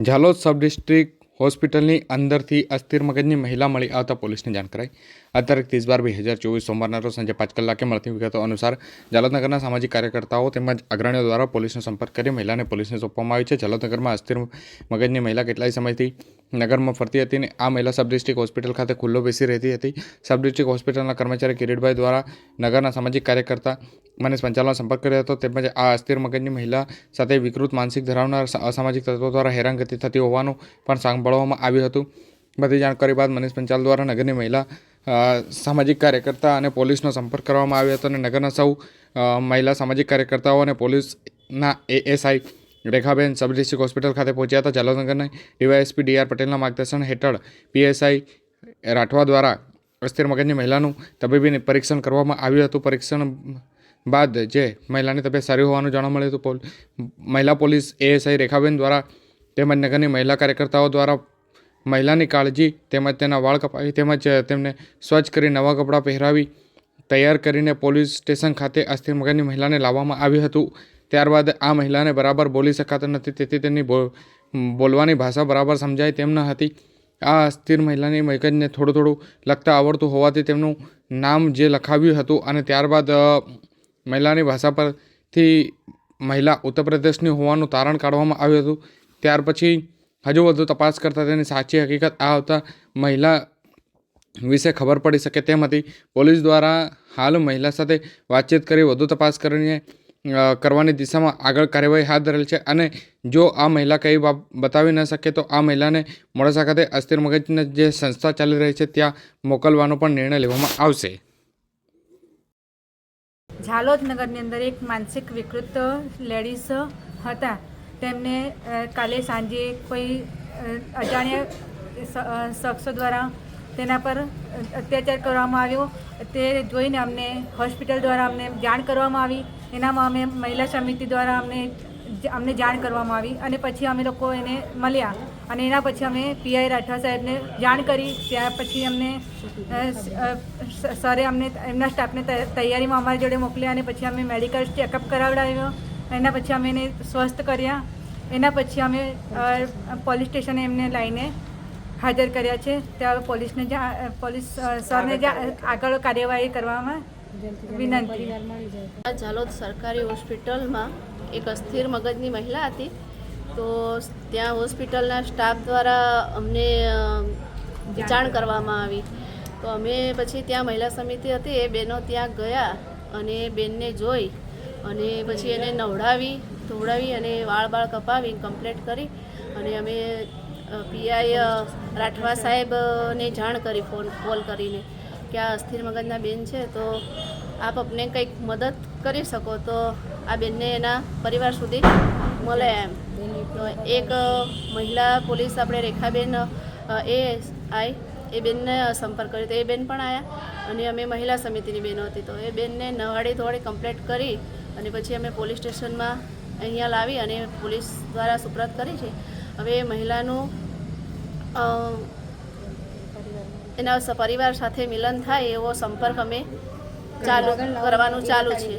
Jhalod sub district હોસ્પિટલની અંદરથી અસ્થિર મગજની મહિલા મળી આવતા પોલીસને જાણ કરાઈ. આ ત્રીસ બાર બે હજાર ચોવીસ સોમવારના રોજ સાંજે પાંચ કલાકે મળતી વિગતો અનુસાર જાલોદનગરના સામાજિક કાર્યકર્તાઓ તેમજ અગ્રણીઓ દ્વારા પોલીસનો સંપર્ક કરી મહિલાને પોલીસને સોંપવામાં આવી છે. જાલોદનગરમાં અસ્થિર મગજની મહિલા કેટલાય સમયથી નગરમાં ફરતી હતી અને આ મહિલા સબ ડિસ્ટ્રિક્ટ હોસ્પિટલ ખાતે ખુલ્લો બેસી રહેતી હતી. સબ ડિસ્ટ્રિક્ટ હોસ્પિટલના કર્મચારી કિરીટભાઈ દ્વારા નગરના સામાજિક કાર્યકર્તા મને પંચાલનો સંપર્ક કર્યો હતો. તેમજ આ અસ્થિર મગજની મહિલા સાથે વિકૃત માનસિક ધરાવનાર અસામાજિક તત્વો દ્વારા હેરાનગતિ થતી હોવાનું પણ સાંભળવામાં આવ્યું હતું. બધી જાણકારી બાદ મનીષ પંચાલ દ્વારા નગરની મહિલા સામાજિક કાર્યકર્તા અને પોલીસનો સંપર્ક કરવામાં આવ્યો હતો અને નગરના સૌ મહિલા સામાજિક કાર્યકર્તાઓ અને પોલીસના ASI Rekhaben sub district hospital ખાતે પહોંચ્યા હતા. જાલોનગરના ડીવાયએસપી ડીઆર પટેલના માર્ગદર્શન હેઠળ પીએસઆઈ રાઠવા દ્વારા અસ્થિર મગજની મહિલાનું તબીબી પરીક્ષણ કરવામાં આવ્યું હતું. પરીક્ષણ બાદ જે મહિલાની તબિયત સારી હોવાનું જાણવા મળ્યું હતું. મહિલા પોલીસ એએસઆઈ રેખાબેન દ્વારા તેમજ નગરની મહિલા કાર્યકર્તાઓ દ્વારા મહિલાની કાળજી તેમજ તેના વાળ કપાવી તેમજ તેમને સ્વચ્છ કરી નવા કપડાં પહેરાવી તૈયાર કરીને પોલીસ સ્ટેશન ખાતે અસ્થિર મગજની મહિલાને લાવવામાં આવ્યું હતું. ત્યારબાદ આ મહિલાને બરાબર બોલી શકાતું નથી. તેથી તેની બોલવાની ભાષા બરાબર સમજાય તેમ ન હતી. આ અસ્થિર મહિલાની મગજને થોડું થોડું લખતા આવડતું હોવાથી તેમનું નામ જે લખાવ્યું હતું અને ત્યારબાદ મહિલાની ભાષા પરથી મહિલા ઉત્તર પ્રદેશની હોવાનું તારણ કાઢવામાં આવ્યું હતું. ત્યાર પછી હજુ વધુ તપાસ કરતાં તેની સાચી હકીકત આ આવતા મહિલા વિશે ખબર પડી શકે તેમ હતી. પોલીસ દ્વારા હાલ મહિલા સાથે વાતચીત કરી વધુ તપાસ કરીને કરવાની દિશામાં આગળ કાર્યવાહી હાથ ધરેલ છે અને જો આ મહિલા કંઈ બતાવી ન શકે તો આ મહિલાને મોડાસા ખાતે અસ્થિર મગજની જે સંસ્થા ચાલી રહી છે ત્યાં મોકલવાનો પણ નિર્ણય લેવામાં આવશે. ઝાલોદ નગરની અંદર એક માનસિક વિકૃત લેડીઝ હતા. તેમને કાલે સાંજે કોઈ અજાણ્યા શખ્સો દ્વારા તેના પર અત્યાચાર કરવામાં આવ્યો. તે જોઈને અમને, હોસ્પિટલ દ્વારા અમને જાણ કરવામાં આવી. એનામાં અમે મહિલા સમિતિ દ્વારા અમને અમને જાણ કરવામાં આવી અને પછી અમે લોકો એને મળ્યા અને એના પછી અમે પીઆઈ રાઠવા સાહેબને જાણ કરી. ત્યાર પછી અમને સરે અમને એમના સ્ટાફને તૈયારીમાં અમારી જોડે મોકલ્યા અને પછી અમે મેડિકલ ચેકઅપ કરાવડાવ્યો. એના પછી અમે એને સ્વસ્થ કર્યા. એના પછી અમે પોલીસ સ્ટેશને એમને લઈને હાજર કર્યા છે. ત્યાં પોલીસને જા- પોલીસ સરને જા- આગળ કાર્યવાહી કરવામાં વિનંતી. ઝાલોદ સરકારી હોસ્પિટલમાં એક અસ્થિર મગજની મહિલા હતી. તો ત્યાં હોસ્પિટલના સ્ટાફ દ્વારા અમને જાણ કરવામાં આવી. તો અમે પછી ત્યાં મહિલા સમિતિ હતી એ બહેનો ત્યાં ગયા અને બેનને જોઈ અને પછી એને નવડાવી ધોવડાવી અને વાળ બાળ કપાવી કમ્પ્લેટ કરી અને અમે પીઆઈ રાઠવા સાહેબને જાણ કરી ફોન કોલ કરીને. કે આ અસ્થિર મગજના બેન છે, તો આપ અપને કંઈક મદદ કરી શકો. તો આ બેનને એના પરિવાર સુધી મળે એમ. તો એક મહિલા પોલીસ આપણે રેખાબેન એ આઈ, એ બેનને સંપર્ક કર્યો. તો એ બેન પણ આવ્યા અને અમે મહિલા સમિતિની બહેનો હતી. તો એ બેનને નવાડી ધોવાડી કમ્પ્લેટ કરી અને પછી અમે પોલીસ સ્ટેશનમાં અહીંયા લાવી અને પોલીસ દ્વારા સુપ્રત કરી છે. હવે મહિલાનું એના સ- પરિવાર સાથે મિલન થાય એવો સંપર્ક અમે ચાલુ કરવાનું ચાલુ છે.